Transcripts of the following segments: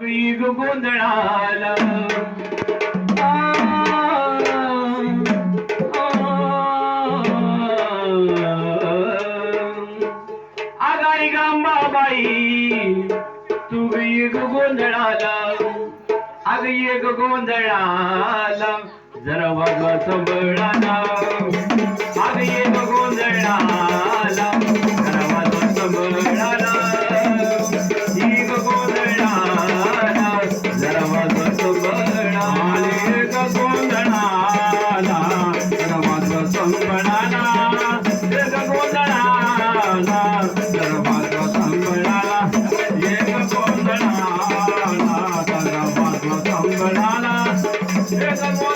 गोंधळाला. आगारी गांबाबाई तू ग गोंधळाला. अग ये गोंधळाला जरा वाजवा संभळाला अग Thank you.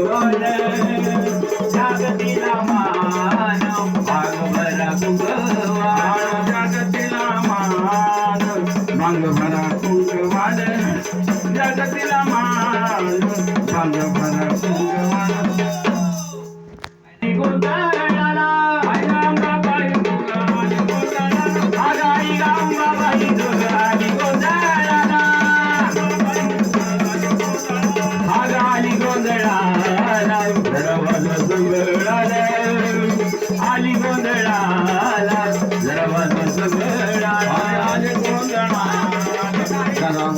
the world. Rama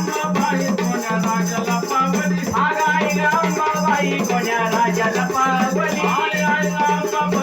Bye.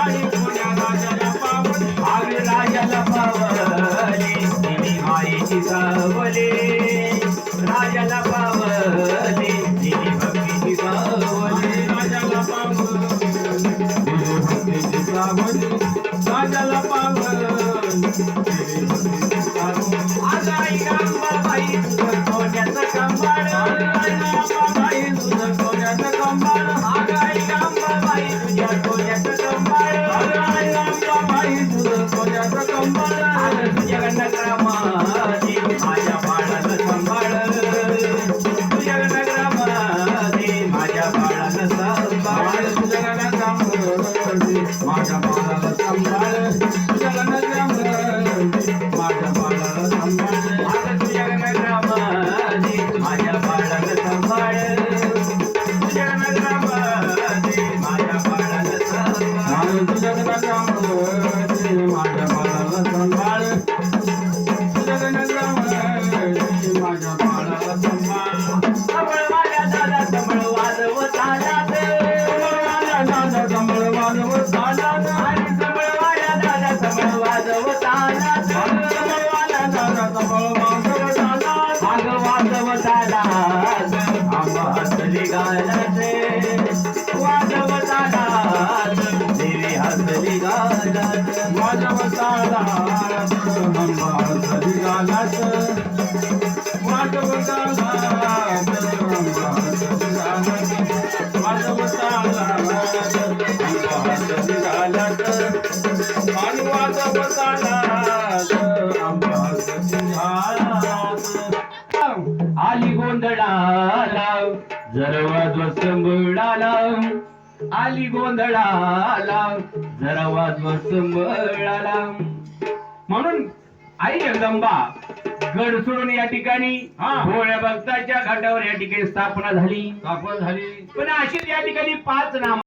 माझ्या बाळाला सांभाळ. वाजवताला अंबास निघालात वाजवताला अंबास निघालात वाजवताला आली गोंधळाला जरवा ध्वसंबळाला आली गोंधळाला जरवा ध्वसंबळाला म्हणून आई जगदंबा गड सोडून या ठिकाणी हा. भोळ्या भक्ताच्या घाटावर या ठिकाणी स्थापना झाली. स्थापन झाली. पण अशीच या ठिकाणी पाच नाम